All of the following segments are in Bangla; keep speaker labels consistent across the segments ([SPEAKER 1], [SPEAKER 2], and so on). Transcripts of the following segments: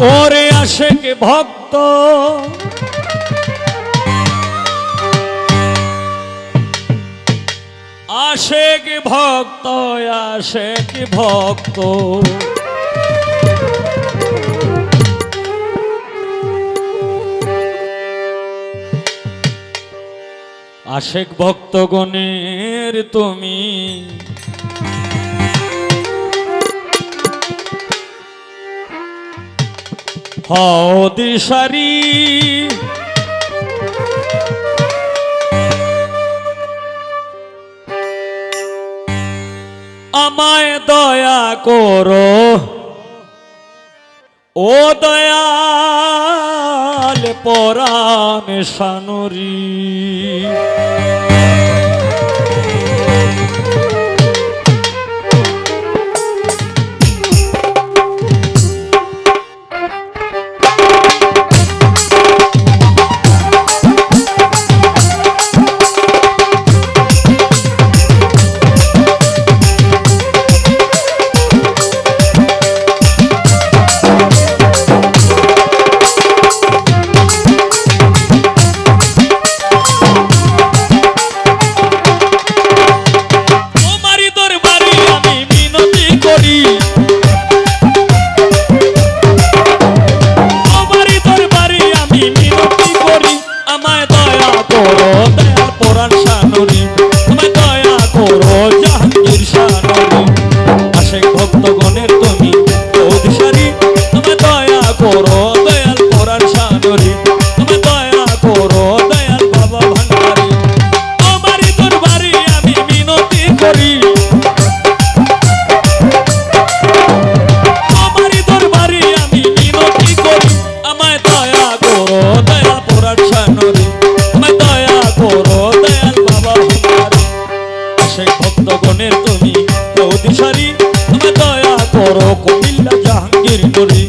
[SPEAKER 1] ওরে আশেক ভক্ত। আশেক ভক্ত আশেক ভক্ত। আশেক ভক্তগণের তুমি হও দিশারি আমায় দয়া করো। ও দয়াল পরাণ সানুরি। যদি সারি আমার দয়া করো কুমিল্লা জাহাঙ্গীর করি।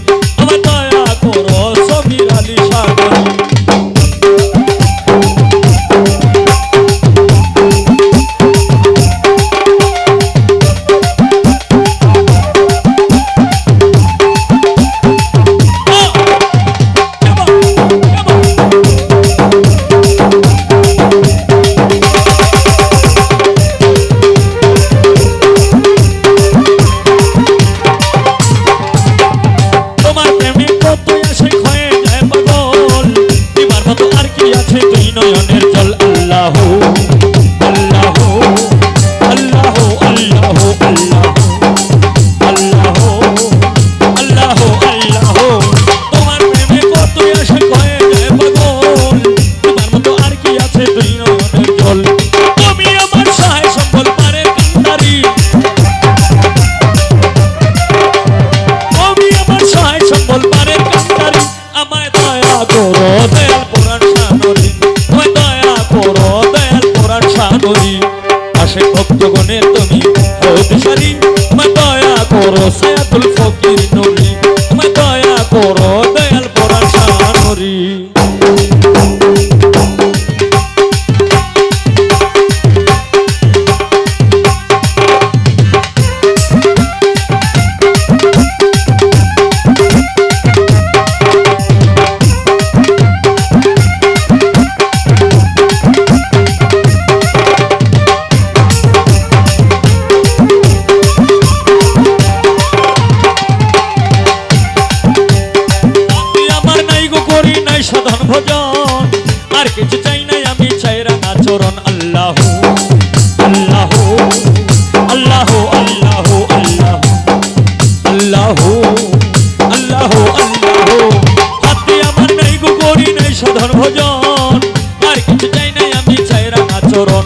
[SPEAKER 1] জল তুমি আমার সহায় সম্বল পারে কান্দারি আমি আমার সহায় সম্বল পারে কান্তারি আমায় দয়া করো, দয়াল পুরাণ সানরি আমায় দয়া করো, দয়াল পুরাণ সানরি আশে ভক্তগণের তুমি হদিসারি আমায় দয়া দয়া করো ভজন। আর কিছু চাই নাই আমি, চাই রাঙা চরণ। আল্লাহ আল্লাহ আল্লাহ আল্লাহ আল্লাহ আল্লাহ আল্লাহ। আল্লাহ হাতে আমার নাই গো করি নাই সাধন ভজন। আর কিছু চাই নাই আমি, চাই রাঙা চরণ।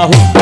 [SPEAKER 1] trabajo.